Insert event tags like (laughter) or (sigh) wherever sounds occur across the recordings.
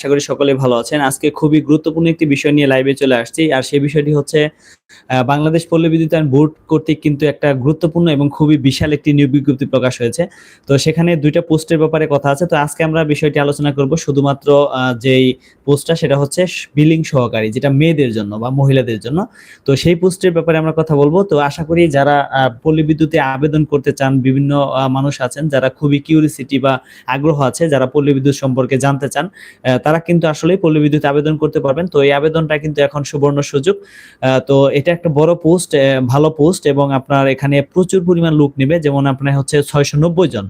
আশা করি সকলে ভালো আছেন। আজকে খুবই গুরুত্বপূর্ণ একটি বিষয় নিয়ে লাইভে চলে আসছি, আর সেই বিষয়টি হচ্ছে বাংলাদেশ পল্লী বিদ্যুতায়ন বোর্ড কর্তৃক কিন্তু একটা গুরুত্বপূর্ণ এবং খুবই বিশাল একটি নিয়োগ বিজ্ঞপ্তি প্রকাশ হয়েছে। তো সেখানে দুইটা পোস্টের ব্যাপারে কথা আছে। তো আজকে আমরা বিষয়টি আলোচনা করব শুধুমাত্র যেই পোস্টটা সেটা হচ্ছে বিলিং সহকারী, যেটা মেয়েদের জন্য বা মহিলাদের জন্য। তো সেই পোস্টের ব্যাপারে আমরা কথা বলব। তো আশা করি যারা পল্লী বিদ্যুতে আবেদন করতে চান, বিভিন্ন মানুষ আছেন, যারা খুবই কিউরিসিটি বা আগ্রহ আছে, যারা পল্লী বিদ্যুৎ সম্পর্কে জানতে চান তারা কিন্তু আসলে পল্লী বিদ্যুৎ আবেদন করতে পারবেন। তো এই আবেদনটা কিন্তু এখন সুবর্ণ সুযোগ। তো এটা একটা বড় পোস্ট ভালো পোস্ট এবং আপনার এখানে প্রচুর পরিমাণ লোক নেবে। যেমন আপনার হচ্ছে ছয়শো নব্বই জন।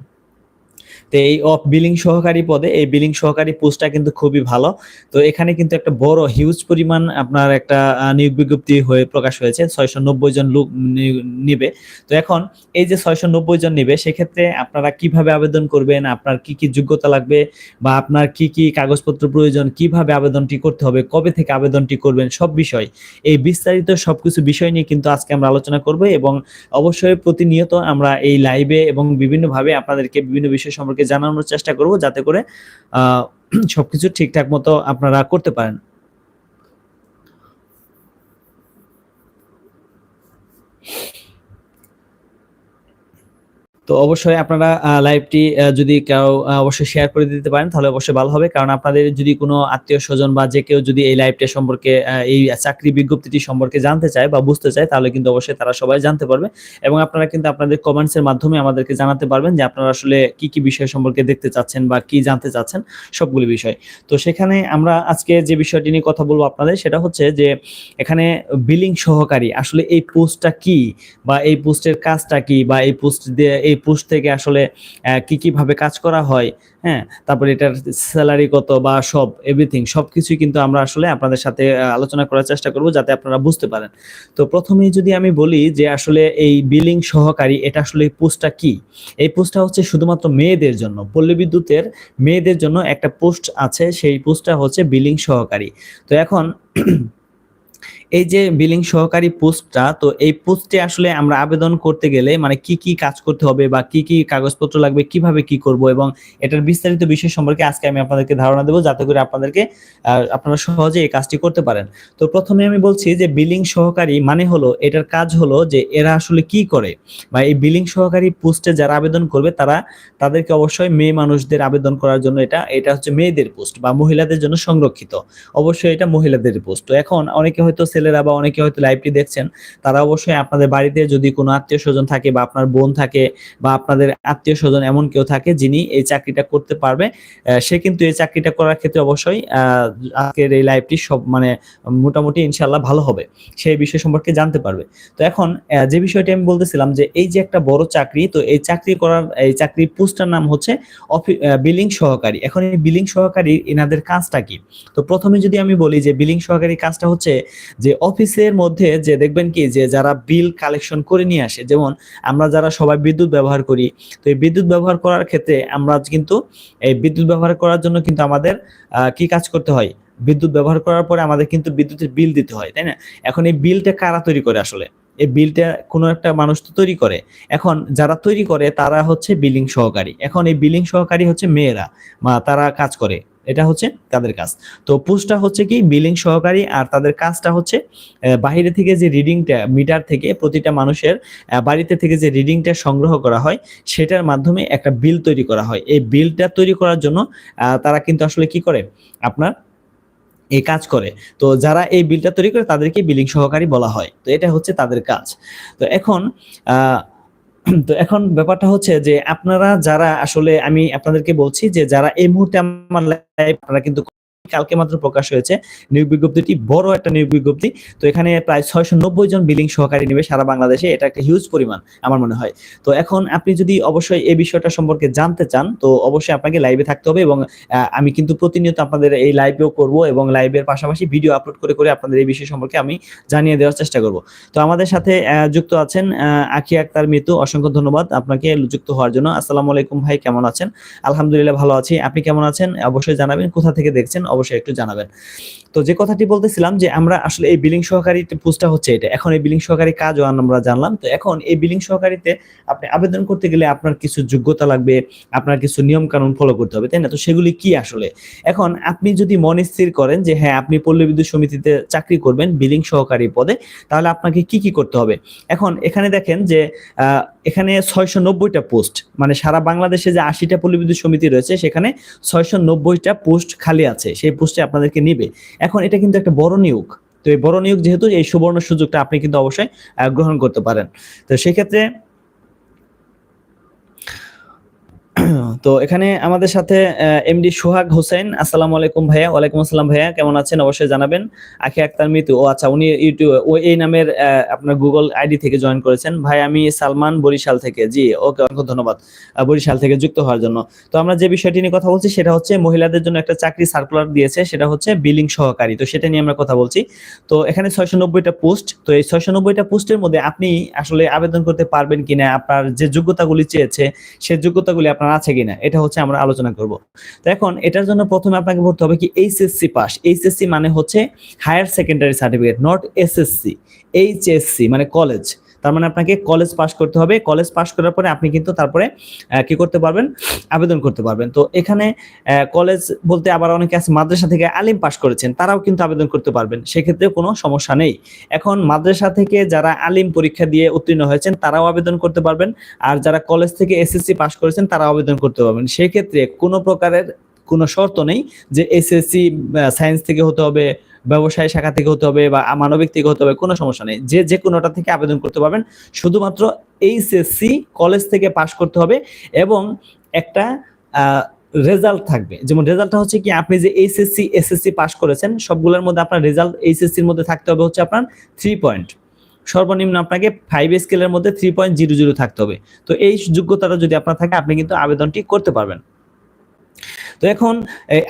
তো এই অফ বিলিং সহকারী পদে এই বিলিং সহকারী পোস্টটা কিন্তু খুবই ভালো। তো এখানে কিন্তু একটা বড় হিউজ পরিমাণ আপনার একটা নিয়োগ বিজ্ঞপ্তি হয়ে প্রকাশ হয়েছে। ছয়শো নব্বই জন লোক নিবে। তো এখন এই যে ছয়শো নব্বই জন নিবে, সেক্ষেত্রে আপনারা কীভাবে আবেদন করবেন? আপনার কি কি যোগ্যতা লাগবে? বা আপনার কি কি কাগজপত্র প্রয়োজন? কীভাবে আবেদনটি করতে হবে? কবে থেকে আবেদনটি করবেন? সব বিষয়। এই বিস্তারিত সবকিছু বিষয় নিয়ে কিন্তু আজকে আমরা আলোচনা করব এবং অবশ্যই প্রতিনিয়ত আমরা এই লাইভে এবং বিভিন্নভাবে আপনাদেরকে বিভিন্ন বিষয় সম্পর্কে জানানোর চেষ্টা করব যাতে করে (clears throat) সবকিছু ঠিকঠাক মতো আপনারা করতে পারেন। তো অবশ্যই আপনারা লাইভটি যদি কেউ অবশ্যই শেয়ার করে দিতে পারেন, তাহলে অবশ্যই ভালো হবে। কারণ আপনাদের যদি কোনো আত্মীয় স্বজন বা যে কেউ যদি এই লাইভটা সম্পর্কে এই চাকরি বিজ্ঞপ্তিটি সম্পর্কে জানতে চায় বা বুঝতে চায়, তাহলে কিন্তু অবশ্যই তারা সবাই জানতে পারবে। এবং আপনারা কিন্তু আপনাদের কমেন্টসের মাধ্যমে আমাদেরকে জানাতে পারবেন যে আপনারা আসলে কি কি বিষয় সম্পর্কে দেখতে চাচ্ছেন বা কি জানতে চাচ্ছেন, সবগুলি বিষয়। তো সেখানে আমরা আজকে যে বিষয়টি নিয়ে কথা বলব আপনাদের, সেটা হচ্ছে যে এখানে বিলিং সহকারী আসলে এই পোস্টটা কি বা এই পোস্টের কাজটা কি বা এই পোস্ট দিয়ে এই পোস্ট থেকে আসলে কি কি ভাবে কাজ করা হয় হ্যাঁ? তারপরে এটার স্যালারি কত বা সব এভরিথিং সবকিছুই কিন্তু আমরা আসলে আপনাদের সাথে আলোচনা করার চেষ্টা করব যাতে আপনারা বুঝতে পারেন। তো প্রথমেই যদি আমি বলি যে আসলে এই বিলিং সহকারী, এটা আসলে পোস্টটা কি? এই পোস্টটা হচ্ছে শুধুমাত্র মেয়েদের জন্য, পল্লী বিদ্যুতের মেয়েদের জন্য একটা পোস্ট আছে, সেই পোস্টটা হচ্ছে বিলিং সহকারী। তো এখন এই যে বিলিং সহকারী পোস্টটা, তো এই পোস্টে আসলে আমরা আবেদন করতে গেলে মানে কি কি কাজ করতে হবে বা কি কি কাগজপত্র লাগবে, কীভাবে কি করব এবং এটার বিস্তারিত বিষয় সম্পর্কে আজকে আমি আপনাদেরকে ধারণা দেবো যাতে করে আপনাদেরকে আপনারা সহজে এই কাজটি করতে পারেন। তো প্রথমে আমি বলছি যে বিলিং সহকারী মানে হলো এটার কাজ হলো যে এরা আসলে কি করে? বা এই বিলিং সহকারী পোস্টে যারা আবেদন করবে, তারা তাদেরকে অবশ্যই মেয়ে মানুষদের আবেদন করার জন্য এটা এটা হচ্ছে মেয়েদের পোস্ট বা মহিলাদের জন্য সংরক্ষিত। অবশ্যই এটা মহিলাদের পোস্ট। তো এখন অনেকে হয়তো ছেলেরা বা অনেকে হয়তো লাইভটি দেখছেন, তারা অবশ্যই আপনাদের বাড়িতে যদি কোনো আত্মীয় স্বজন থাকে বা আপনার বোন থাকে বা আপনাদের আত্মীয় স্বজন এমন কেউ থাকে যিনি এই চাকরিটা করতে পারবে সে কিন্তু এই চাকরিটা করার ক্ষেত্রে অবশ্যই আজকের এই লাইভটি সব মানে মোটামুটি ইনশাল্লাহ ভালো হবে সেই বিষয় সম্পর্কে জানতে পারবে। তো এখন যে বিষয়টি আমি বলতেছিলাম যে এই যে একটা বড় চাকরি, তো এই চাকরি করার, এই চাকরির পোস্টার নাম হচ্ছে বিলিং সহকারী। এখন এই বিলিং সহকারী, এনাদের কাজটা কি? তো প্রথমে যদি আমি বলি যে বিলিং সহকারী কাজটা হচ্ছে যে অফিসের মধ্যে যে দেখবেন কি, যে যারা বিল কালেকশন করে নিয়ে আসে, যেমন আমরা যারা সবাই বিদ্যুৎ ব্যবহার করি, তো এই বিদ্যুৎ ব্যবহার করার ক্ষেত্রে আমরা কিন্তু, এই বিদ্যুৎ ব্যবহার করার জন্য কিন্তু আমাদের কি কাজ করতে হয়? বিদ্যুৎ ব্যবহার করার পরে আমাদের কিন্তু বিদ্যুতের বিল দিতে হয়, তাই না? এখন এই বিলটা কারা তৈরি করে আসলে? এই বিলটা কোনো একটা মানুষ তো তৈরি করে। এখন যারা তৈরি করে, তারা হচ্ছে বিলিং সহকারী। এখন এই বিলিং সহকারী হচ্ছে মেয়েরা তারা কাজ করে। এটা হচ্ছে তাদের কাজ। তো পোস্টটা হচ্ছে কি বিলিং সহকারী আর তাদের কাজটা হচ্ছে বাইরে থেকে যে রিডিংটা, মিটার থেকে প্রতিটা মানুষের বাড়িতে থেকে যে রিডিংটা সংগ্রহ করা হয়, সেটার মাধ্যমে একটা বিল তৈরি করা হয়। এই বিলটা তৈরি করার জন্য তারা কিন্তু আসলে কি করে? আপনার এই কাজ করে। তো যারা এই বিলটা তৈরি করে, তাদেরকে বিলিং সহকারী বলা হয়। তো এটা হচ্ছে তাদের কাজ। তো এখন (clears throat) তো এখন ব্যাপারটা হচ্ছে যে আপনারা যারা আসলে আমি আপনাদেরকে বলছি যে যারা এই মুহূর্তে আমার লাইভ আপনারা কিন্তু কালকে মাত্র প্রকাশ হয়েছে নিয়োগ বিজ্ঞপ্তিটি, বড় একটা নিয়োগ বিজ্ঞপ্তি। তো এখানে প্রায় ছয়শো নব্বই জন বিলিং সহকারী নেবে সারা বাংলাদেশে, এটা একটা হিউজ পরিমাণ আমার মনে হয়। তো এখন আপনি যদি অবশ্যই এই বিষয়টা সম্পর্কে জানতে চান, তো অবশ্যই আপনাকে লাইভে থাকতে হবে এবং আমি কিন্তু প্রতিনিয়ত আপনাদের এই লাইভেও করব এবং লাইভের পাশাপাশি ভিডিও আপলোড করে করে আপনাদের এই বিষয় সম্পর্কে আমি জানিয়ে দেওয়ার চেষ্টা করব। তো আমাদের সাথে যুক্ত আছেন আখি আক্তার মিতু, অসংখ্য ধন্যবাদ আপনাকে যুক্ত হওয়ার জন্য। আসসালামু আলাইকুম ভাই, কেমন আছেন? আলহামদুলিল্লাহ ভালো আছি। আপনি কেমন আছেন? অবশ্যই জানাবেন, কোথা থেকে দেখছেন? অবশ্যই একটু জানাবেন। তো যে কথাটি বলতেছিলাম যে আমরা আসলে এই বিলিং সহকারী পোস্টটা হচ্ছে এটা। এখন এই বিলিং সহকারী কাজও আমরা জানলাম। তো এখন এই বিলিং সহকারীতে আপনি আবেদন করতে গেলে আপনার কিছু যোগ্যতা লাগবে, আপনার কিছু নিয়ম কানুন ফলো করতে হবে, তাই না? তো সেগুলি কি আসলে? এখন আপনি যদি মনে স্থির করেন যে হ্যাঁ আপনি পল্লী বিদ্যুৎ সমিতিতে চাকরি করবেন বিলিং সহকারী পদে, তাহলে আপনাকে কি কি করতে হবে? এখন এখানে দেখেন যে এখানে ছয়শো নব্বইটা পোস্ট মানে সারা বাংলাদেশে যে আশিটা পল্লী বিদ্যুৎ সমিতি রয়েছে, সেখানে ছয়শো নব্বইটা পোস্ট খালি আছে। সেই পোস্টে আপনাদেরকে নিবে। এখন এটা কিন্তু একটা বড় নিয়োগ। তো এই বড় নিয়োগ যেহেতু এই সুবর্ণ সুযোগটা আপনি কিন্তু অবশ্যই গ্রহণ করতে পারেন। তো সেক্ষেত্রে তো এখানে আমাদের সাথে এমডি সোহাগ হোসেন। আসসালামু আলাইকুম ভাইয়া, ওয়ালাইকুম আসসালাম ভাইয়া, কেমন আছেন? অবশ্যই জানাবেন। আখি আক্তার মিতু, ও আচ্ছা উনি ইউটিউব, ও এই নামের আপনার গুগল আইডি থেকে জয়েন করেছেন। ভাই, আমি সালমান বরিশাল থেকে। জি, ওকে অনেক ধন্যবাদ বরিশাল থেকে যুক্ত হওয়ার জন্য। তো আমরা যে বিষয়টি নিয়ে কথা বলছি, সেটা হচ্ছে মহিলাদের জন্য একটা চাকরি সার্কুলার দিয়েছে, সেটা হচ্ছে বিলিং সহকারী। তো সেটা নিয়ে আমরা কথা বলছি। তো এখানে ছয়শো নব্বইটা পোস্ট তো এই ছয়শো নব্বইটা পোস্টের মধ্যে আপনি আসলে আবেদন করতে পারবেন কিনা, আপনার যে যোগ্যতাগুলি চেয়েছে, সে যোগ্যতাগুলি আপনার আছে কিনা, এটা হচ্ছে আমরা আলোচনা করব। তো এখন এটার জন্য প্রথমে আপনাকে বলতে হবে কি এইচএসসি পাস। এইচএসসি মানে হচ্ছে higher secondary certificate, not SSC, HSC মানে কলেজ। তার মানে আপনাকে কলেজ পাস করতে হবে। কলেজ পাস করার পরে আপনি কিন্তু তারপরে কি করতে পারবেন? আবেদন করতে পারবেন। তো এখানে কলেজ বলতে আবার অনেকে আছে মাদ্রাসা থেকে আলিম পাস করেছেন, তারাও কিন্তু আবেদন করতে পারবেন। সেক্ষেত্রে কোনো সমস্যা নেই। এখন মাদ্রাসা থেকে যারা আলিম পরীক্ষা দিয়ে উত্তীর্ণ হয়েছেন, তারাও আবেদন করতে পারবেন। আর যারা কলেজ থেকে এসএসসি পাস করেছেন, তারাও আবেদন করতে পারবেন। সেক্ষেত্রে কোনো প্রকারের কোনো শর্ত নেই যে এসএসসি সায়েন্স থেকে হতে হবে ব্যবসায় শাখা থেকে হতে হবে বা মানবিক থেকে হতে হবে, কোনো সমস্যা নেই। যে যে কোনোটা থেকে আবেদন করতে পারবেন, শুধুমাত্র এইচএসসি কলেজ থেকে পাশ করতে হবে এবং একটা রেজাল্ট থাকবে। যেমন রেজাল্টটা হচ্ছে কি, আপনি যে এইচএসসি এসএসসি পাশ করেছেন, সবগুলোর মধ্যে আপনার রেজাল্ট এইচএসসির মধ্যে থাকতে হবে হচ্ছে আপনার থ্রি পয়েন্ট সর্বনিম্ন আপনাকে ফাইভ স্কেলের মধ্যে থ্রি পয়েন্ট জিরো জিরো থাকতে হবে। তো এই যোগ্যতাটা যদি আপনার থাকে, আপনি কিন্তু আবেদনটি করতে পারবেন। তো এখন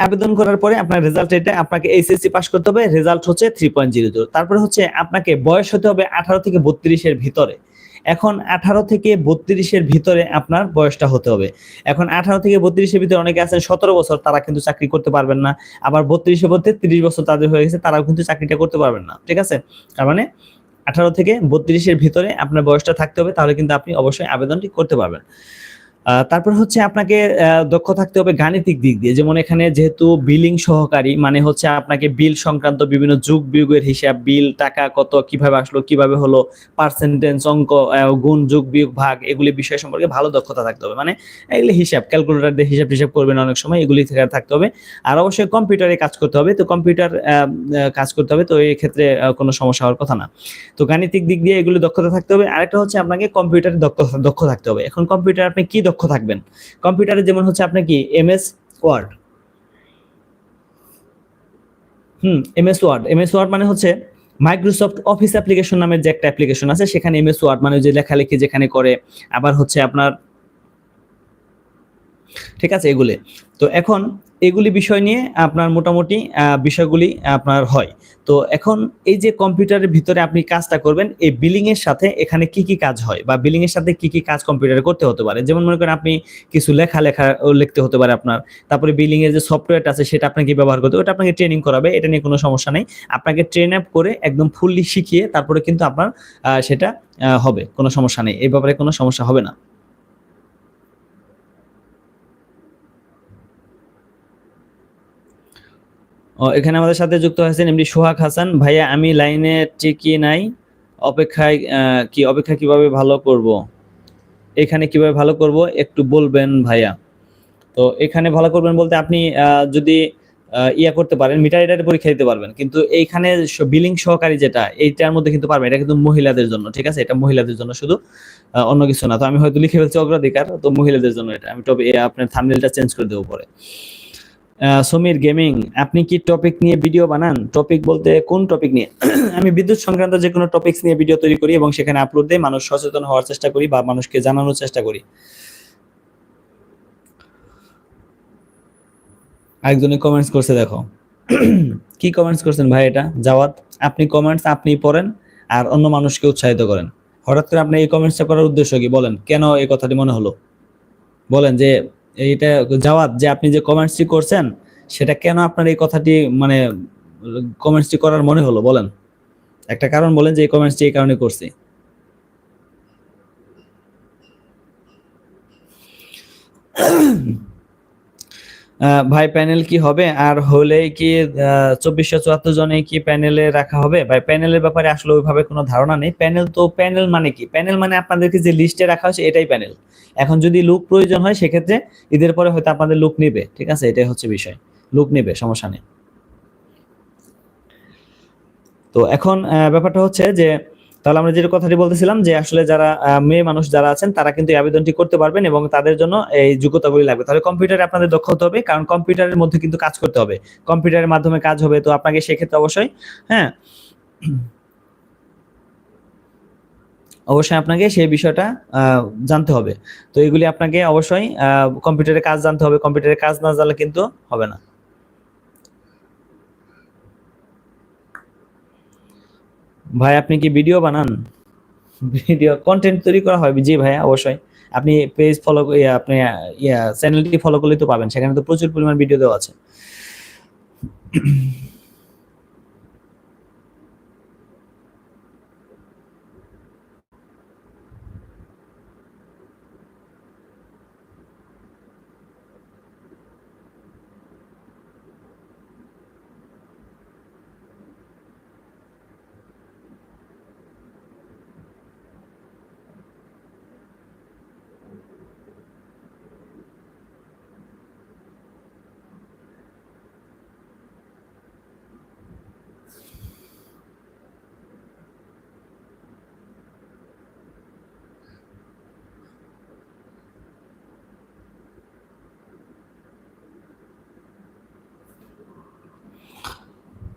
আবেদন করার পরে আপনার রেজাল্ট এটা, আপনাকে এইচএসসি পাস করতে হবে। রেজাল্ট হচ্ছে থ্রি পয়েন্ট জিরো জিরো তারপরে হচ্ছে আপনাকে বয়স হতে হবে আঠারো থেকে বত্রিশের ভিতরে। এখন আঠারো থেকে বত্রিশের ভিতরে আপনার বয়সটা হতে হবে। এখন আঠারো থেকে বত্রিশের ভিতরে অনেকে আছেন, সতেরো বছর, তারা কিন্তু চাকরি করতে পারবেন না। আবার বত্রিশে বলতে তিরিশ বছর তাদের হয়ে গেছে, তারাও কিন্তু চাকরিটা করতে পারবেন না। ঠিক আছে? তার মানে আঠারো থেকে বত্রিশের ভিতরে আপনার বয়সটা থাকতে হবে, তাহলে কিন্তু আপনি অবশ্যই আবেদনটি করতে পারবেন। তারপর হচ্ছে আপনাকে দক্ষ থাকতে হবে গাণিতিক দিক দিয়ে। যেমন এখানে যেহেতু বিলিং সহকারী মানে হচ্ছে আপনাকে বিল সংক্রান্ত বিভিন্ন যুগ বিয়োগের হিসাব বিল টাকা কত, কীভাবে আসলো, কীভাবে হলো পার্সেন্টেজ অঙ্ক গুণ, যুগ বিয়োগ, ভাগ, এগুলি বিষয় সম্পর্কে ভালো দক্ষতা থাকতে হবে। মানে এগুলি হিসাব ক্যালকুলেটর দিয়ে হিসাব টিসাব করবেন অনেক সময়, এগুলি থেকে থাকতে হবে। আর অবশ্যই কম্পিউটারে কাজ করতে হবে, তো কম্পিউটার কাজ করতে হবে, তো এই ক্ষেত্রে কোনো সমস্যা হওয়ার কথা না। তো গাণিতিক দিক দিয়ে এগুলি দক্ষতা থাকতে হবে। আরেকটা হচ্ছে আপনাকে কম্পিউটারে দক্ষ দক্ষ থাকতে হবে। এখন কম্পিউটার আপনি কি দক্ষ থাকবেন। কম্পিউটারে যেমন হচ্ছে আপনার কি? MS word. Hmm, MS word. MS word মানে হচ্ছে মাইক্রোসফট অফিস অ্যাপ্লিকেশন নামের যে একটা অ্যাপ্লিকেশন আছে, সেখানে এম এস ওয়ার্ড মানে যে লেখালেখি যেখানে করে, আবার হচ্ছে আপনার, ঠিক আছে, এগুলি। তো এখন এগুলি বিষয় নিয়ে আপনার মোটামুটি বিষয়গুলি আপনার হয়। তো এখন এই যে কম্পিউটারের ভিতরে আপনি কাজটা করবেন, এই বিলিং এর সাথে এখানে কি কি কাজ হয় বা বিলিং এর সাথে কি কি কাজ কম্পিউটারে করতে হতে পারে? যেমন মনে করেন আপনি কিছু লেখা লেখা লিখতে হতে পারে আপনার। তারপরে বিলিং এর যে সফটওয়্যারটা আছে, সেটা আপনাকে ব্যবহার করতে ওটা আপনাকে ট্রেনিং করাবে, এটা নিয়ে কোনো সমস্যা নেই। আপনাকে ট্রেন আপ করে একদম ফুললি শিখিয়ে তারপরে কিন্তু আপনার সেটা হবে, কোনো সমস্যা নেই। এই ব্যাপারে কোনো সমস্যা হবে না। এখানে আমাদের সাথে যুক্ত হয়েছেন এমডি সোহাগ হাসান। ভাইয়া, আমি লাইনে টিকি নাই। অপেক্ষায় কি, অপেক্ষা কীভাবে ভালো করব? এখানে কীভাবে ভালো করব? একটু বলবেন ভাইয়া। তো এখানে ভালো করবেন বলতে আপনি যদি ইয়া করতে পারেন, মিটার রিডারের পরীক্ষা দিতে পারবেন। কিন্তু এইখানে বিলিং সহকারী যেটা, এইটার মধ্যে কিন্তু পারবেন এটা কিন্তু মহিলাদের জন্য, ঠিক আছে? এটা মহিলাদের জন্য শুধু অন্য কিছু না। তো আমি হয়তো লিখে ফেলছি অগ্রাধিকার, তো মহিলাদের জন্য এটা। আমি তবে আপনার থামনেলটা চেঞ্জ করে দেবো পরে। সমীর গেমিং, আপনি কি টপিক নিয়ে ভিডিও বানান? টপিক বলতে কোন টপিক নিয়ে? (clears throat) আমি বিদ্যুৎ সংক্রান্ত যে কোনো টপিকস নিয়ে ভিডিও তৈরি করি এবং সেখানে আপলোড দিই মানুষ সচেতন হওয়ার চেষ্টা করি বা মানুষকে জানানোর চেষ্টা করি। একজনে কমেন্টস করছে, দেখো। (clears throat) কি কমেন্টস করছেন ভাই এটা? জাওয়াত, আপনি কমেন্টস আপনি পড়েন আর অন্য মানুষকে উৎসাহিত করেন। হঠাৎ করে আপনি এই কমেন্টসটা করার উদ্দেশ্য কি? বলেন, কেন এই কথাটি মনে হলো? বলেন যে এইটা জবাব যে আপনি যে কমেন্টসটি করছেন, সেটা কেন আপনার এই কথাটি মানে কমেন্টসটি করার মনে হলো? বলেন। একটা কারণ বলেন যে এই কমেন্টসটি এই কারণে করছি। ভাই প্যানেল কি হবে? আর হলে কি চব্বিশশো চুয়াত্তর জনে কি প্যানেলে রাখা হবে? ভাই, প্যানেলের ব্যাপারে আসলে ওইভাবে কোনো ধারণা নেই। প্যানেল তো প্যানেল মানে কি? প্যানেল মানে আপনাদেরকে যে লিস্টে রাখা হয়েছে, এটাই প্যানেল। এখন যদি লুক প্রয়োজন হয়, সেক্ষেত্রে ঈদের পরে হয়তো আপনাদের লুক নেবে, ঠিক আছে? এটাই হচ্ছে বিষয়। লুক নেবে, সমস্যা নেই। তো এখন ব্যাপারটা হচ্ছে যে তাহলে আমরা যেটা কথাটি বলতেছিলাম যে আসলে যারা মেয়ে মানুষ যারা আছেন, তারা কিন্তু এই আবেদনটি করতে পারবেন এবং তাদের জন্য এই যোগ্যতাগুলি লাগবে। তাহলে কম্পিউটারে আপনাদের দক্ষ হতে হবে, কারণ কম্পিউটারের মধ্যে কিন্তু কাজ করতে হবে। কম্পিউটারের মাধ্যমে কাজ হবে, তো আপনাকে সেক্ষেত্রে অবশ্যই হ্যাঁ? অবশ্যই আপনাকে সেই বিষয়টা জানতে হবে। তো এগুলি আপনাকে অবশ্যই কম্পিউটারে কাজ জানতে হবে। কম্পিউটারে কাজ না জানলে কিন্তু হবে না। ভাই, আপনি কি ভিডিও বানান? ভিডিও কন্টেন্ট তৈরি করা হয়? জি ভাই অবশ্যই। আপনি পেজ ফলো আপনি, ইয়া চ্যানেলটি ফলো করলে তো পাবেন। সেখানে তো প্রচুর পরিমাণ ভিডিও দেওয়া আছে।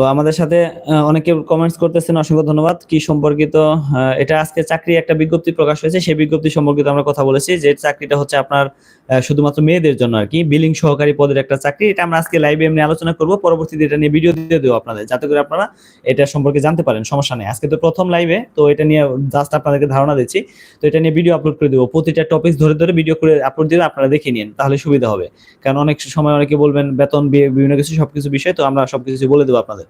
তো আমাদের সাথে অনেকে কমেন্টস করতেছেন, অসংখ্য ধন্যবাদ। কি সম্পর্কিত এটা আজকে চাকরি একটা বিজ্ঞপ্তি প্রকাশ হয়েছে। সেই বিজ্ঞপ্তি সম্পর্কিত আমরা কথা বলেছি যে চাকরিটা হচ্ছে আপনার শুধুমাত্র মেয়েদের জন্য আর কি বিলিং সহকারী পদের একটা চাকরি। এটা আমরা আজকে লাইভে এমনি আলোচনা করব। পরবর্তীতে এটা নিয়ে ভিডিও দিয়ে দেবো আপনাদের, যাতে করে আপনারা এটা সম্পর্কে জানতে পারেন। সমস্যা নেই। আজকে তো প্রথম লাইভে তো এটা নিয়ে জাস্ট আপনাদেরকে ধারণা দিচ্ছি। তো এটা নিয়ে ভিডিও আপলোড করে দেবো। প্রতিটা টপিক ধরে ধরে ভিডিও করে আপলোড দিলে আপনারা দেখে নিন, তাহলে সুবিধা হবে। কারণ অনেক সময় অনেকে বলবেন, বেতন বিভিন্ন কিছু, সবকিছু বিষয়, তো আমরা সবকিছু বলে দেবো আপনাদের।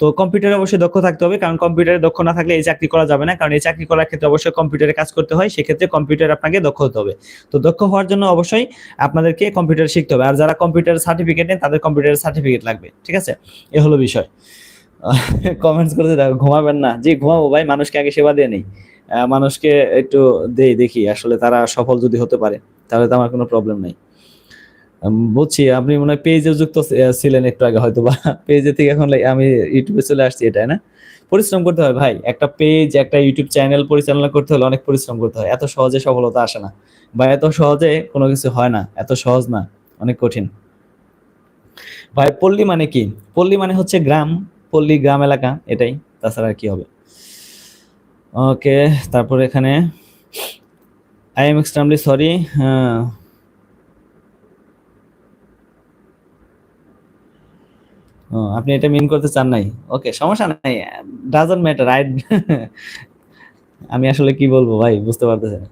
তো কম্পিউটারে অবশ্যই দক্ষ থাকতে হবে, কারণ কম্পিউটারে দক্ষ না থাকলে এই চাকরি করা যাবে না। কারণ এই চাকরি করার ক্ষেত্রে অবশ্যই কম্পিউটারে কাজ করতে হয়, সেক্ষেত্রে কম্পিউটার আপনাকে দক্ষ হতে হবে। তো দক্ষ হওয়ার জন্য অবশ্যই আপনাদেরকে কম্পিউটার শিখতে হবে। আর যারা কম্পিউটার সার্টিফিকেট নেন, তাদের কম্পিউটারের সার্টিফিকেট লাগবে, ঠিক আছে? এ হলো বিষয়। কমেন্টস করতে দেখো ঘুমাবেন না। জি, ঘুমাবো ভাই, মানুষকে আগে সেবা দিয়ে নেই। মানুষকে একটু দেই, দেখি আসলে তারা সফল যদি হতে পারে, তাহলে তো আমার কোনো প্রবলেম নেই। বুঝছি, আপনি মনে হয় পেজে যুক্ত ছিলেন একটু আগে হয়তো বা পেজে থেকে এখন আমি ইউটিউবে চলে আসছি এটাই না? পরিশ্রম করতে হয় ভাই, একটা পেজ একটা ইউটিউব চ্যানেল পরিচালনা করতে হলে অনেক পরিশ্রম করতে হয়। এত সহজে সফলতা আসে না বা এত সহজে কোনো কিছু হয় না, এত সহজ না, অনেক কঠিন। ভাই, পল্লী মানে কি? পল্লী মানে হচ্ছে গ্রাম, পল্লী গ্রাম এলাকা, এটাই, তাছাড়া কি হবে? ওকে তারপর এখানে আই এম এক্সট্রিমলি সরি হ্যাঁ ও, আপনি এটা মিন করতে চান নাই? ওকে সমস্যা নাই। ডাজন্ট ম্যাটার আই আমি আসলে কি বলব ভাই, বুঝতে পারতেছি না।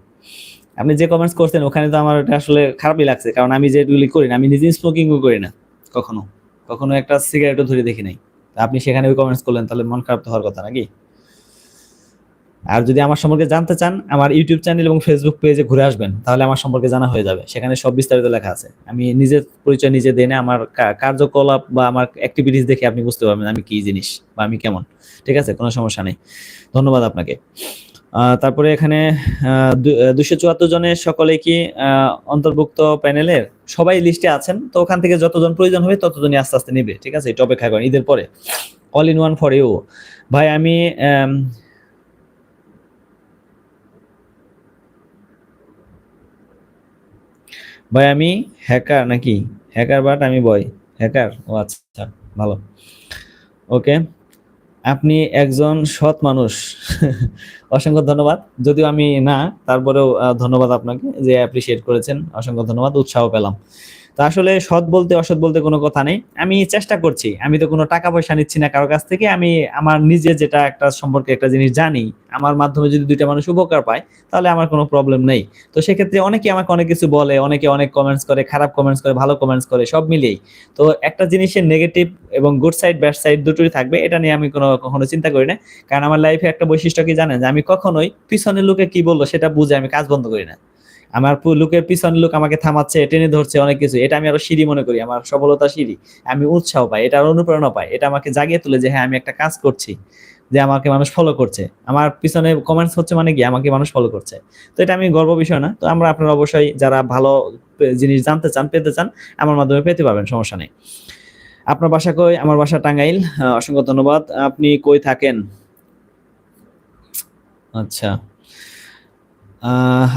আপনি যে কমেন্টস করছেন, ওখানে তো আমার এটা আসলে খারাপই লাগছে। কারণ আমি যেগুলি করি না, আমি নিজে স্মোকিংও করি না, কখনো। কখনো একটা সিগারেটও ধরে দেখি নাই। আপনি সেখানে ওই কমেন্টস করলেন, তাহলে মন খারাপ তো হওয়ার কথা নাকি? আর যদি আমার সম্পর্কে জানতে চান, আমার ইউটিউব চ্যানেল এবং ফেসবুক পেজে ঘুরে আসবেন, তাহলে আমার সম্পর্কে জানা হয়ে যাবে। সেখানে সব বিস্তারিত লেখা আছে। আমি নিজের পরিচয় নিজে দেনে আমার কার্যকলাপ বা আমার অ্যাক্টিভিটিস দেখে আপনি বুঝতে পারবেন আমি কি জিনিস বা আমি কেমন। ঠিক আছে? কোনো সমস্যা নেই। ধন্যবাদ আপনাকে। তারপরে এখানে দুশো চুয়াত্তর জনের সকলে কি অন্তর্ভুক্ত প্যানেলের? সবাই লিস্টে আছেন, তো ওখান থেকে যতজন প্রয়োজন হবে ততজনই আস্তে আস্তে নিবে। ঠিক আছে? এটা অপেক্ষা করেন, ঈদের পরে। All in one for you. ভাই, আমি আম, ভাই, আমি হ্যাকার নাকি? হ্যাকার বাট আমি বয় হ্যাকার ও আচ্ছা ভালো। ওকে আপনি একজন সৎ মানুষ। (laughs) অসংখ্য ধন্যবাদ। যদিও আমি না, তারপরেও ধন্যবাদ আপনাকে যে অ্যাপ্রিসিয়েট করেছেন। অসংখ্য ধন্যবাদ, উৎসাহ পেলাম। আসলে সৎ বলতে অসৎ বলতে কোনো কথা নেই। আমি চেষ্টা করছি। আমি তো কোনো টাকা পয়সা নিচ্ছি না কারও কাছ থেকে। আমি আমার নিজে যেটা একটা সম্পর্কে একটা জিনিস জানি, আমার মাধ্যমে যদি দুইটা মানুষ উপকার পায়, তাহলে আমার কোনো প্রবলেম নেই। তো সেক্ষেত্রে অনেকে আমাকে অনেক কিছু বলে, অনেকে অনেক কমেন্টস করে, খারাপ কমেন্টস করে, ভালো কমেন্টস করে, সব মিলিয়েই। তো একটা জিনিসের নেগেটিভ এবং গুড সাইড ব্যাড সাইড দুটোই থাকবে, এটা নিয়ে আমি কোনো কখনো চিন্তা করি না। কারণ আমার লাইফে একটা বৈশিষ্ট্য কি জানেন? যে আমি কখনোই পিছনের লোকে কি বলল সেটা বুঝে আমি কাজ বন্ধ করি না। আমার লোকের পিছনের লোক আমাকে থামাচ্ছে, টেনে ধরছে, অনেক কিছু। এটা আমি আরও সিঁড়ি মনে করি, আমার সফলতা সিঁড়ি। আমি উৎসাহ পাই, এটা অনুপ্রেরণা পাই। এটা আমাকে জাগিয়ে তুলে যে হ্যাঁ আমি একটা কাজ করছি, যে আমাকে মানুষ ফলো করছে। আমার পিছনে কমেন্টস হচ্ছে মানে কি? আমাকে মানুষ ফলো করছে। তো এটা আমি গর্ব বিষয় না। তো আমরা আপনারা অবশ্যই যারা ভালো জিনিস জানতে চান, পেতে চান, আমার মাধ্যমে পেতে পারবেন, সমস্যা নেই। আপনার বাসা কই? আমার বাসা টাঙ্গাইল। অসংখ্য ধন্যবাদ। আপনি কই থাকেন? আচ্ছা।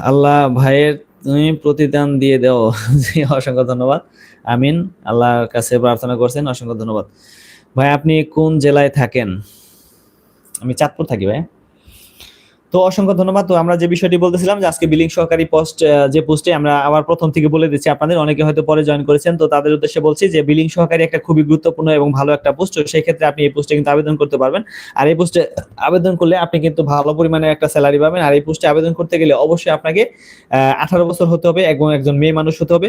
আল্লাহ ভাইয়ের তুমি প্রতিদান দিয়ে দাও। অসংখ্য ধন্যবাদ। আমিন, আল্লাহর কাছে প্রার্থনা করছেন, অসংখ্য ধন্যবাদ। ভাই, আপনি কোন জেলায় থাকেন? আমি চাঁদপুর থাকি, ভাই। তো অসংখ্য ধন্যবাদ। তো আমরা যে বিষয়টি বলতেছিলাম যে আজকে বিলিং সহকারী পোস্ট যে পোস্টে আমরা আবার প্রথম থেকে বলে দিচ্ছি আপনাদের, অনেকে হয়তো পরে জয়েন করেছেন, তো তাদের উদ্দেশ্যে বলছি যে বিলিং সহকারী একটা খুবই গুরুত্বপূর্ণ এবং ভালো একটা পোস্ট সেই ক্ষেত্রে আপনি এই পোস্টে কিন্তু আবেদন করতে পারবেন। আর এই পোস্টে আবেদন করলে আপনি কিন্তু ভালো পরিমাণে একটা স্যালারি পাবেন। আর এই পোস্টে আবেদন করতে গেলে অবশ্যই আপনাকে আঠারো বছর হতে হবে এবং একজন মেয়ে মানুষ হতে হবে।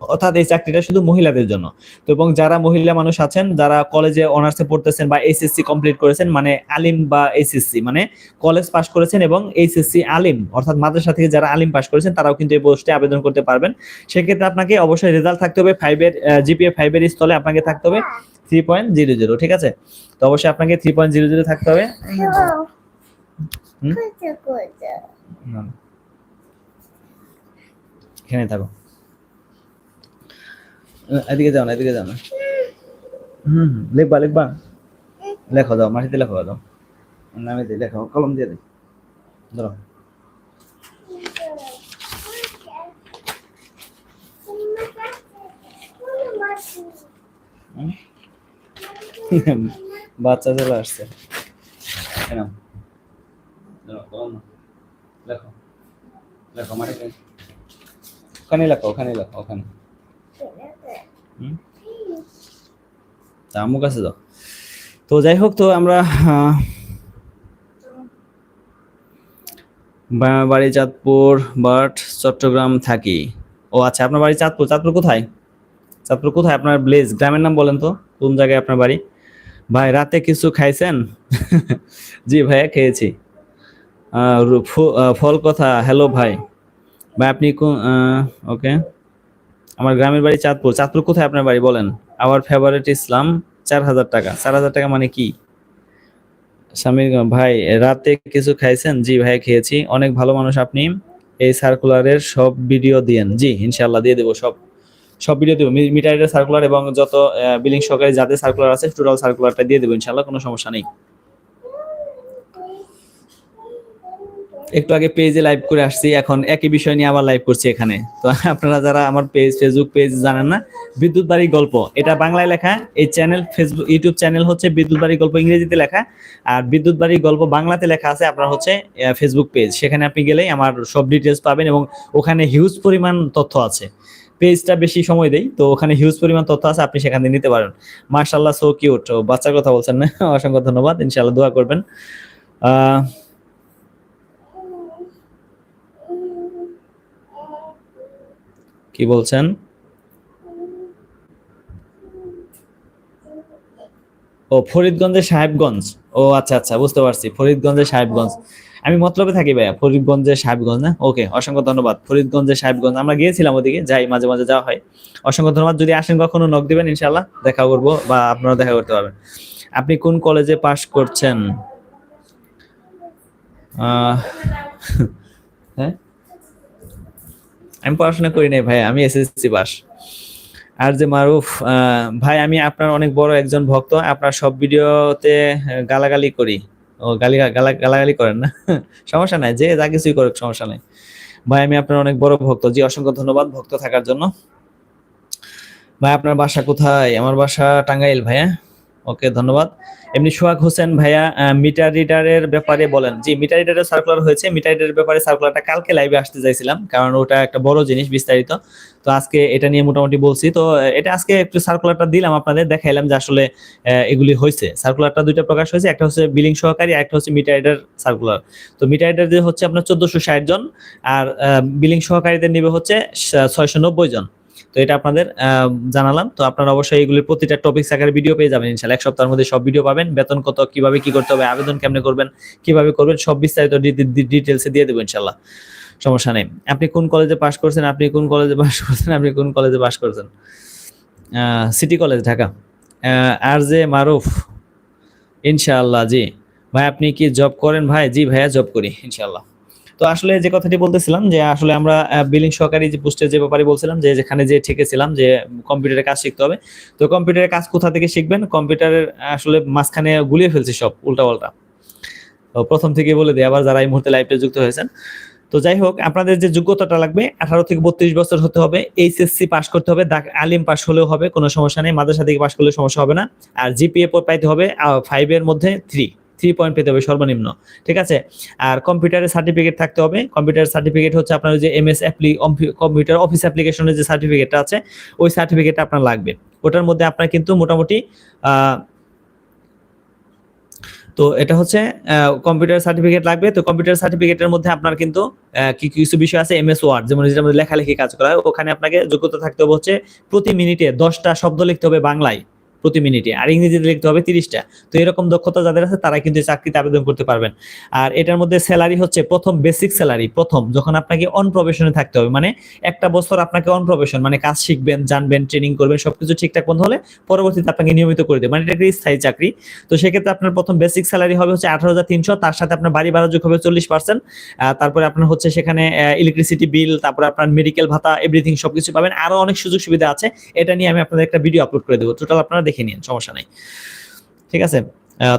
অর্থাৎ এই চাকরিটা শুধু মহিলাদের জন্য। তো এবং যারা মহিলা মানুষ আছেন যারা কলেজে অনার্সে পড়তেছেন বা এইচএসসি কমপ্লিট করেছেন মানে আলিম বা এইচএসসি মানে কলেজ পাশ করেছেন এবং এইচএসসি আলিম অর্থাৎ মাদ্রাসা থেকে যারা আলিম পাশ করেছেন তারাও কিন্তু এই পোস্টে আবেদন করতে পারবেন। সেক্ষেত্রে আপনাকে অবশ্যই রেজাল্ট থাকতে হবে ফাইভের জিপিএ ফাইভের স্থলে আপনাকে থাকতে হবে থ্রি পয়েন্ট জিরো জিরো ঠিক আছে? তো অবশ্যই আপনাকে থ্রি পয়েন্ট জিরো জিরো থাকতে হবে। এখানে থাকো। এদিকে যাও না, এদিকে যাও না। হুম লিখবা লিখবা। লেখো দাও মাটিতে লেখো দাও নামে দিই লেখো, কলম দিয়ে দিই ধরো। বাচ্চা চলে আসছে। কেন। লেখো। লেখো, মাটিতে। ওখানে লেখো ওখানে লেখো, ওখানে। তা আম্মু কাছে যাও তো যাই হোক, তো আমরা বাড়ি চাঁদপুর, বাট চট্টগ্রাম থাকি। ও আচ্ছা আপনার বাড়ি চাঁদপুর? চাঁদপুর কোথায়? চাঁদপুর কোথায়? আপনার ব্লেজ গ্রামের নাম বলেন তো, কোন জায়গায় আপনার বাড়ি? ভাই, রাতে কিছু খাইছেন? (laughs) জি ভাইয়া, খেয়েছি। ফল কথা, হ্যালো ভাই। ভাই, আপনি কোন ওকে। আমার গ্রামের বাড়ি চাঁদপুর। চাঁদপুর কোথায় আপনার বাড়ি বলেন? আমার ফেভারিট ইসলাম, চার হাজার টাকা। চার হাজার টাকা মানে কি? স্বামীর ভাই, রাতে কিছু খাইছেন? জি, ভাই, খেয়েছি। অনেক ভালো মানুষ আপনি। এই সার্কুলারের সব ভিডিও দিয়েন। জি ইনশাল্লাহ দিয়ে দেবো সব। সব ভিডিও দেবো। মিটারের সার্কুলার এবং যত বিলিং সহকারী যাদের সার্কুলার আছে টোটাল সার্কুলারটা দিয়ে দেবো ইনশাল্লাহ কোনো সমস্যা নেই। একটু আগে পেজে লাইভ করে আসছি, এখন একই বিষয় নিয়ে আবার লাইভ করছি এখানে। তো (laughs) আপনারা যারা আমার পেজ ফেসবুক পেজ জানেন না, বিদ্যুৎ বাড়ির গল্প, এটা বাংলায় লেখা, এই চ্যানেল ফেসবুক ইউটিউব চ্যানেল হচ্ছে বিদ্যুৎ বাড়ির গল্প ইংরেজিতে লেখা, আর বিদ্যুৎ বাড়ির গল্প বাংলাতে লেখা আছে আপনার হচ্ছে ফেসবুক পেজ সেখানে আপনি গেলেই আমার সব ডিটেলস পাবেন এবং ওখানে হিউজ পরিমাণ তথ্য আছে। পেজটা বেশি সময় দেই, তো ওখানে হিউজ পরিমাণ তথ্য আছে, আপনি সেখান থেকে নিতে পারেন। মার্শাল্লাহ সো কিউট বাচ্চার কথা বলছেন না? (laughs) অসংখ্য ধন্যবাদ, ইনশাআল্লাহ, দোয়া করবেন। আহ কি বলছেন? ও, ফরিদগঞ্জের সাহেবগঞ্জ। ও আচ্ছা আচ্ছা বুঝতে পারছি, ফরিদগঞ্জের সাহেবগঞ্জ। আমি মতলবে থাকি ভাইয়া, ফরিদগঞ্জের সাহেবগঞ্জ, না? ওকে, অসংখ্য ধন্যবাদ, ফরিদগঞ্জের সাহেবগঞ্জ। আমরা গিয়েছিলাম ওদিকে, যাই, মাঝে মাঝে যাওয়া হয়। অসংখ্য ধন্যবাদ, যদি আসেন কখনো নক দিবেন ইনশাল্লাহ দেখা করব বা আপনারা দেখা করতে পারবেন। আপনি কোন কলেজে পাশ করছেন? হ্যাঁ? আমি পড়াশোনা করি নাই ভাই, আমি এসএসসি পাস। আর যে মারুফ ভাই, আমি আপনার অনেক বড় একজন ভক্ত, আপনার সব ভিডিওতে গালাগালি করি। ও, গালি, গালা, গালাগালি করেন না। (laughs) সমস্যা নাই, যে যা কিছুই করুক, সমস্যা নাই। ভাই, আমি আপনার অনেক বড় ভক্ত, জি, অসংখ্য ধন্যবাদ ভক্ত থাকার জন্য। ভাই, আপনার বাসা কোথায়? আমার বাসা টাঙ্গাইল, ভাইয়া। ওকে ধন্যবাদ। এমনি সোহাগ হোসেন ভাইয়া মিটার রিডারের ব্যাপারে বলেন। জি মিটার রিডারের সার্কুলার হয়েছে। মিটার রিডারের ব্যাপারে সার্কুলারটা কালকে লাইভে আসতে চাইছিলাম, কারণ ওটা একটা বড় জিনিস বিস্তারিত। তো আজকে এটা নিয়ে মোটামুটি বলছি। তো এটা আজকে একটু সার্কুলারটা দিলাম আপনাদের, দেখাইলাম যে আসলে এগুলি হয়েছে। সার্কুলারটা দুইটা প্রকাশ হয়েছে, একটা হচ্ছে বিলিং সহকারী, একটা হচ্ছে মিটার রিডার সার্কুলার তো মিটার রিডার যে হচ্ছে আপনার চোদ্দশো ষাট জন, আর বিলিং সহকারীদের নিবে হচ্ছে ছয়শো নব্বই জন। তো এটা আপনাদের জানালাম। তো আপনারা অবশ্যই এগুলির প্রতিটা টপিক আকারে ভিডিও পেয়ে যাবেন, ইনশাল্লাহ। এক সপ্তাহের মধ্যে সব ভিডিও পাবেন। বেতন কত, কীভাবে কি করতে হবে, আবেদন কেমনে করবেন, কীভাবে করবেন, সব বিস্তারিত ডিটেলসে দিয়ে দেবো, ইনশাল্লাহ। সমস্যা নেই। আপনি কোন কলেজে পাশ করছেন, আপনি কোন কলেজে পাশ করছেন, আপনি কোন কলেজে পাশ করছেন? City college Dhaka. R J Maruf ইনশাআল্লাহ জি। ভাই, আপনি কি জব করেন? ভাই, জি, ভাইয়া জব করি ইনশাআল্লাহ তো আসলে যে কথাটি বলতেছিলাম যে আসলে আমরা বিলিং সহকারী যে পোস্টের যে ব্যাপারে বলছিলাম যে যেখানে যে ঠেকেছিলাম যে কম্পিউটারে কাজ শিখতে হবে, তো কম্পিউটারের কাজ কোথা থেকে শিখবেন? কম্পিউটারের আসলে মাঝখানে গুলিয়ে ফেলছি সব উল্টা পাল্টা প্রথম থেকে বলে দিই, আবার যারা এই মুহূর্তে লাইভে যুক্ত হয়েছেন। তো যাই হোক, আপনাদের যে যোগ্যতাটা লাগবে, আঠারো থেকে বত্রিশ বছর হতে হবে, এইচএসসি পাস করতে হবে আলিম পাস হলেও হবে, কোনো সমস্যা নেই, মাদ্রাসা থেকে পাস করলে সমস্যা হবে না। আর জিপিএ পাইতে হবে ফাইভ এর মধ্যে থ্রি থ্রি পয়েন্ট পেতে হবে সর্বনিম্ন, ঠিক আছে? আর কম্পিউটারের সার্টিফিকেট থাকতে হবে। কম্পিউটার সার্টিফিকেট হচ্ছে আপনার যে এমএস অ্যাপ্লি কম্পিউটার অফিস অ্যাপ্লিকেশনের যে সার্টিফিকেটটা আছে, ওই সার্টিফিকেটটা আপনার লাগবে। ওটার মধ্যে আপনার কিন্তু মোটামুটি তো এটা হচ্ছে কম্পিউটার সার্টিফিকেট লাগবে। তো কম্পিউটার সার্টিফিকেটের মধ্যে আপনার কিন্তু কি কিছু বিষয় আছে? এমএস ওয়ার্ড যেমন যেটা লেখালেখি কাজ করা হয়। ওখানে আপনাকে যোগ্যতা থাকতে হবে হচ্ছে, প্রতি মিনিটে দশটা শব্দ লিখতে হবে বাংলায়। প্রতি মিনিটে, আর ইংরেজিতে লিখতে হবে তিরিশটা। তো এরকম দক্ষতা যাদের আছে তারা কিন্তু চাকরিতে আবেদন করতে পারবেন। আর এটার মধ্যে স্যালারি হচ্ছে প্রথম বেসিক স্যালারি প্রথম, যখন আপনাকে অন প্রফেশনে থাকতে হবে। মানে একটা বছর আপনাকে অন প্রফেশন মানে কাজ শিখবেন, জানবেন ট্রেনিং করবেন, সবকিছু ঠিকঠাক বন্ধ হলে পরবর্তীতে আপনাকে নিয়মিত করে দেবে। মানে এটা একটা স্থায়ী চাকরি। তো সেক্ষেত্রে আপনার প্রথম বেসিক স্যালারি হবে হচ্ছে আঠারো হাজার তিনশো, তার সাথে আপনার বাড়ি ভাড়া যোগ হবে চল্লিশ পার্সেন্ট তারপরে আপনার হচ্ছে সেখানে ইলেকট্রিসিটি বিল তারপরে আপনার মেডিকেল ভাতা এভরিথিং সবকিছু পাবেন। আরও অনেক সুযোগ সুবিধা আছে। এটা নিয়ে আমি আপনাদের একটা ভিডিও আপলোড করে দেবো। টোটাল আপনারা দেখে নিন, সমস্যা নেই। ঠিক আছে?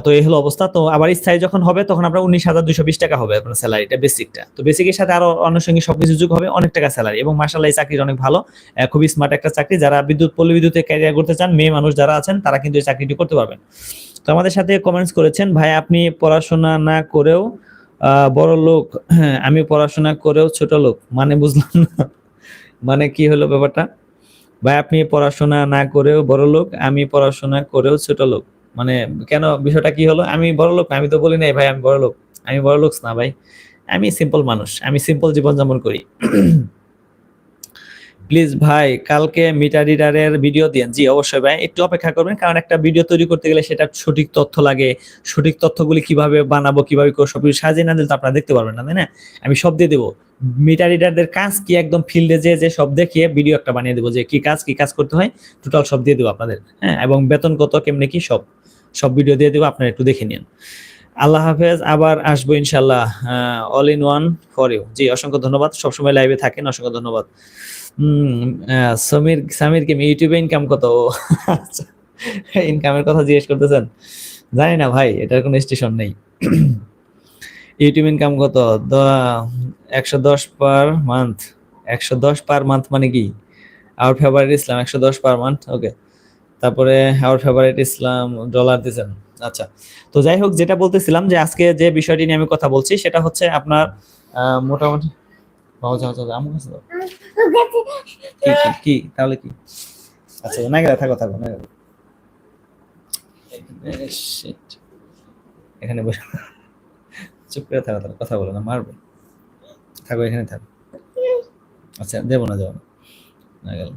তো এই হলো অবস্থা। তো আবার স্থায়ী যখন হবে, তখন আপনার উনিশ হাজার দুশো বিশ টাকা হবে আপনার স্যালারিটা, বেসিকটা। তো বেসিকের সাথে আরও আনুষঙ্গিক সবকিছু যোগ হবে, অনেক টাকা স্যালারি। এবং মাসাল্লাহ এই চাকরিটা অনেক ভালো খুবই স্মার্ট একটা চাকরি। যারা বিদ্যুৎ পল্লী বিদ্যুতে ক্যারিয়ার করতে চান, মেয়ে মানুষ যারা আছেন, তারা কিন্তু এই চাকরিটি করতে পারবেন। তো আমাদের সাথে কমেন্টস করেছেন, ভাই, আপনি পড়াশোনা না করেও বড় লোক হ্যাঁ আমি পড়াশোনা করেও ছোট লোক। মানে বুঝলাম না। মানে কি হলো ব্যাপারটা? ভাই, আপনি পড়াশোনা না করেও বড় লোক, আমি পড়াশোনা করেও ছোট লোক। মানে কেন, বিষয়টা কি হলো? আমি বড় লোক আমি তো বলি নাই, ভাই, আমি বড় লোক। আমি বড় লোক না, ভাই। আমি সিম্পল মানুষ, আমি সিম্পল জীবনযাপন করি। (clears throat) প্লিজ ভাই, কালকে মিটার রিডারের ভিডিও দিন জি, অবশ্যই, ভাই। একটু অপেক্ষা করবেন, কারণ একটা ভিডিও তৈরি করতে গেলে সেটা সঠিক তথ্য লাগে। সঠিক তথ্যগুলি কীভাবে বানাবো, কীভাবে করব, সবকিছু সাজিয়ে না দিলে তো আপনারা দেখতে পারবেন না, তাই না? আমি সব দিয়ে দেবো। মিটার রিডারদের কাজ কি একদম ফিল্ডে যে যে সব দেখিয়ে ভিডিও একটা বানিয়ে দেবো যে কি কাজ কি কাজ করতে হয় টোটাল সব দিয়ে দেবো আপনাদের হ্যাঁ? এবং বেতন কত কেমনে কি সব সব ভিডিও দিয়ে দেবো আপনারা একটু দেখে নিন। আল্লাহ হাফেজ আবার আসব ইনশাল্লাহ all in one for you জি অসংখ্য ধন্যবাদ সবসময় লাইভে থাকেন অসংখ্য ধন্যবাদ। আহ, সমীর সামিরকে ইউটিউবে ইনকাম কত? ইনকামের কথা জিজ্ঞেস করতেছেন। জানি না ভাই এটার কোনো স্টেশন নেই। ইউটিউব ইনকাম কত? একশো দশ পার মান্থ একশো দশ পার মান্থ মানে কি? আওয়ার ফেভারিট ইসলাম একশো দশ পার মান্থ ওকে তারপরে আওয়ার ফেভারিট ইসলাম ডলার দিয়েছেন। আচ্ছা তো যাই হোক, যেটা বলতেছিলাম যে আজকে যে বিষয়টি নিয়ে আমি কথা বলছি, সেটা হচ্ছে আপনার মোটামুটি। কি তাহলে কি? আচ্ছা না গেলে থাকো না। এখানে বসে। চুপ করে থাকো, তাহলে কথা বলো না, মারবে। থাকো এখানে থাকো। আচ্ছা দেবো না যাব না। গেল।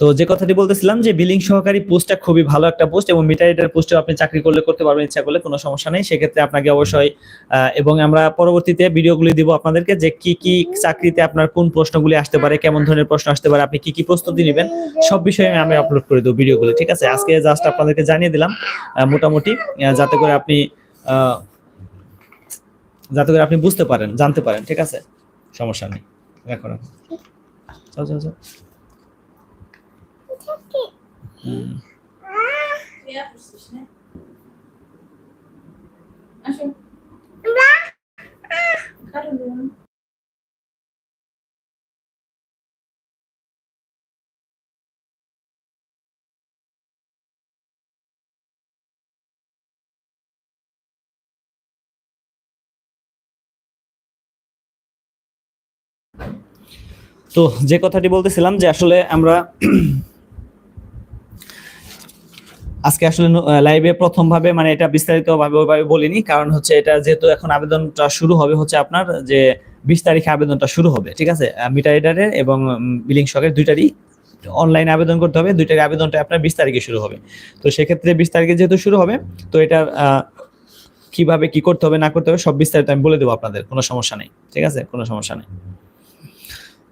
তো যে কথাটি বলতেছিলাম যে বিলিং সহকারী পোস্টটা খুবই ভালো একটা পোস্ট এবং মিটার রিডার পোস্টে আপনি চাকরি করলে করতে পারবেন, ইচ্ছা করলে কোনো সমস্যা নেই। সেক্ষেত্রে আপনাকে অবশ্যই এবং আমরা পরবর্তীতে ভিডিওগুলি দিব আপনাদেরকে যে কি কি চাকরিতে আপনার কোন প্রশ্নগুলি আসতে পারে, কেমন ধরনের প্রশ্ন আসতে পারে, আপনি কি কি প্রস্তুতি নেবেন, সব বিষয়ে আমি আপলোড করে দেবো ভিডিওগুলো, ঠিক আছে? আজকে জাস্ট আপনাদেরকে জানিয়ে দিলাম মোটামুটি যাতে করে আপনি যাতে করে আপনি বুঝতে পারেন জানতে পারেন ঠিক আছে? সমস্যা নেই রাখো রাখো চল চল চল তো যে কথাটি বলতেছিলাম যে আসলে আমরা আজকে আসলে লাইভে প্রথম ভাবে মানে এটা বিস্তারিত ভাবে ওইভাবে বলিনি, কারণ হচ্ছে এটা যেহেতু এখন আবেদনটা শুরু হবে হচ্ছে আপনার যে বিশ তারিখে আবেদনটা শুরু হবে, ঠিক আছে? মিটার রিডারের এবং বিলিং শকের দুইটারই অনলাইনে আবেদন করতে হবে দুইটার আবেদনটা আপনার বিশ তারিখে শুরু হবে। তো সেক্ষেত্রে বিশ তারিখে যেহেতু শুরু হবে, তো এটা কীভাবে কি করতে হবে, না করতে হবে, সব বিস্তারিত আমি বলে দেবো আপনাদের, কোনো সমস্যা নেই, ঠিক আছে? কোনো সমস্যা নেই।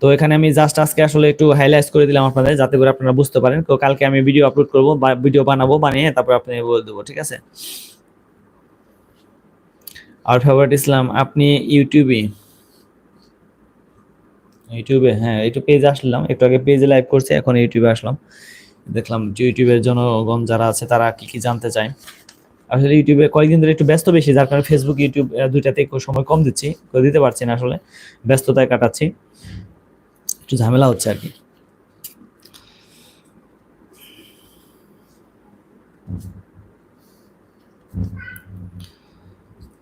তো এখানে আমি জাস্ট আজকে আসলে একটু হাইলাইট করে দিলাম আপনাদের, যাতে করে আপনারা বুঝতে পারেন। তো কালকে আমি ভিডিও আপলোড করব, বা ভিডিও বানাবো, বানিয়ে তারপর আপনি বলে দেবো, ঠিক আছে? আর ফেভারিট ইসলাম, আপনি ইউটিউবে ইউটিউবে হ্যাঁ একটু পেজ আসলাম, একটু আগে পেজে লাইভ করছি, এখন ইউটিউবে আসলাম। দেখলাম ইউটিউবের জনগণ যারা আছে, তারা কি কি জানতে চায়। আসলে ইউটিউবে কয়েকদিন ধরে একটু ব্যস্ত বেশি, যার কারণে ফেসবুক ইউটিউব দুইটাতে সময় কম দিচ্ছি, দিতে পারছি না আসলে। ব্যস্ততায় কাটাচ্ছি। একটু ঝামেলা হচ্ছে আর কি।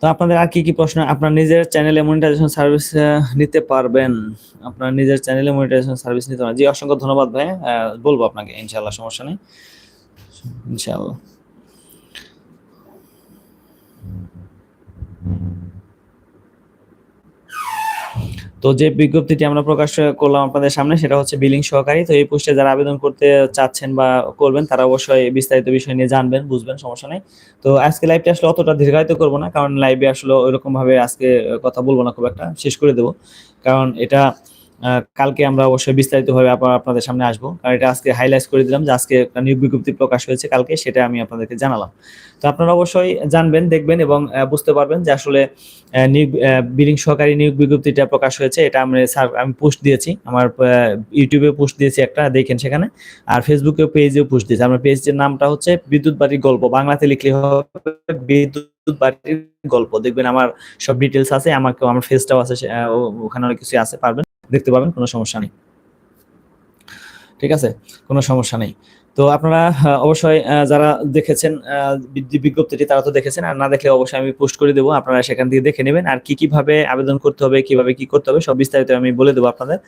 তো আপনাদের আর কি কি প্রশ্ন? আপনার নিজের চ্যানেলে মনিটাইজেশন সার্ভিস নিতে পারবেন। আপনার নিজের চ্যানেলে মনিটাইজেশন সার্ভিস নিতে পারবেন। জি, অসংখ্য ধন্যবাদ ভাই। বলব আপনাকে, ইনশাআল্লাহ, সমস্যা নেই। ইনশাআল্লাহ। তো যে বিজ্ঞপ্তিটি আমরা প্রকাশ করলাম আপনাদের সামনে, সেটা হচ্ছে বিলিং সহকারী। তো এই পোস্টে যারা আবেদন করতে চাচ্ছেন বা করবেন, তারা অবশ্যই বিস্তারিত বিষয় নিয়ে জানবেন, বুঝবেন, সমস্যা নেই। তো আজকে লাইভটা আসলে অতটা দীর্ঘায়িত করব না, কারণ লাইভে আসলে ওইরকম ভাবে আজকে কথা বলব না, খুব একটা শেষ করে দেবো। কারণ এটা কালকে আমরা অবশ্যই বিস্তারিতভাবে আবার আপনাদের সামনে আসব। কারণ এটা আজকে হাইলাইট করে দিলাম যে আজকে একটা নিয়োগ বিজ্ঞপ্তি প্রকাশ হয়েছে কালকে, সেটা আমি আপনাদেরকে জানালাম। তো আপনারা অবশ্যই জানবেন, দেখবেন এবং বুঝতে পারবেন যে আসলে নিয়োগ বিলিং সহকারী নিয়োগ বিজ্ঞপ্তিটা প্রকাশ হয়েছে। এটা আমি স্যার- আমি পোস্ট দিয়েছি। আমার ইউটিউবে পোস্ট দিয়েছি একটা, দেখেন সেখানে। আর ফেসবুকে পেজেও পোস্ট দিয়েছি। আমার পেজের নামটা হচ্ছে বিদ্যুৎ বাড়ির গল্প। বাংলাতে লিখলে হবে বিদ্যুৎ বাড়ির গল্প। দেখবেন আমার সব ডিটেলস আছে আমাকে আমার ফেসটাও আছে ওখানে অনেক কিছু আছে, পারবেন। দেখতে পাবেন, কোনো সমস্যা নেই। ঠিক আছে? কোনো সমস্যা নেই। তো আপনারা অবশ্যই যারা দেখেছেন বিজ্ঞপ্তিটি তারা তো দেখেছেন, আর না দেখলে অবশ্যই আমি পোস্ট করে দেবো, আপনারা সেখান থেকে দেখে নেবেন, আর কি কীভাবে আবেদন করতে হবে, কীভাবে কি করতে হবে, সব বিস্তারিত আমি বলে দেবো আপনাদের।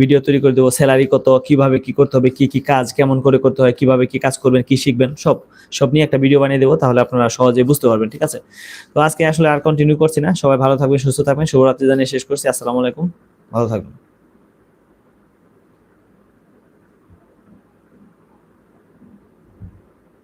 ভিডিও তৈরি করে দেবো স্যালারি কত, কীভাবে কি করতে হবে, কি কি কাজ, কেমন করে করতে হয়, কীভাবে কি কাজ করবেন, কি শিখবেন, সব সব নিয়ে একটা ভিডিও বানিয়ে দেবো, তাহলে আপনারা সহজে বুঝতে পারবেন, ঠিক আছে? তো আজকে আসলে আর কন্টিনিউ করছি না, সবাই ভালো থাকবেন, সুস্থ থাকবেন, শুভরাত্রি জানিয়ে শেষ করছি, আসসালামু আলাইকুম, ভালো থাকবেন।